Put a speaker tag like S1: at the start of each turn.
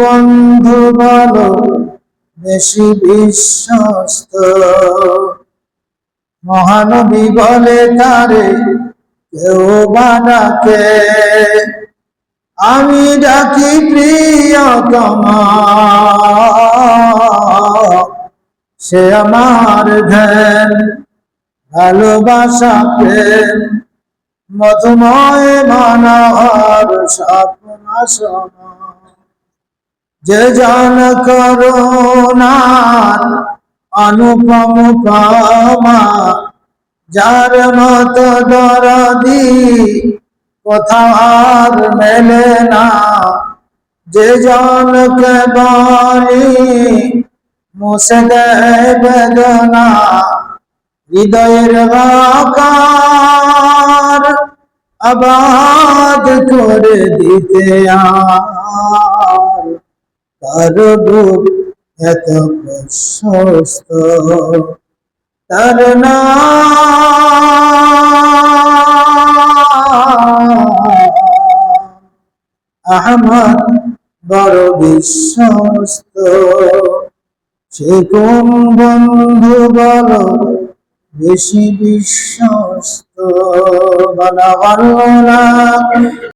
S1: বন্ধু বলো, বেশি বিশ্বস্ত। মহানবী বলে, তারে কেউ বানাকে আমি ডাকি প্রিয়তমা। সে আমার ধ্যান, ভালোবাসা, প্রেম, মধুময় মানহার স্বপ্ন সমা যে জন করুণার অনুপম পামা যার মত দরদি কোথাও আর মেলে না। যে জনকে বলি, মুছে দেয় বেদনা, হৃদয়ের বাকার আবাদ করে দিতে আর তার বুক এত প্রশস্ত। তার নাম আহমদ বড় বিশ্বস্ত। সে কোন বন্ধু বলো বেশি বিশ্বস্ত? বলা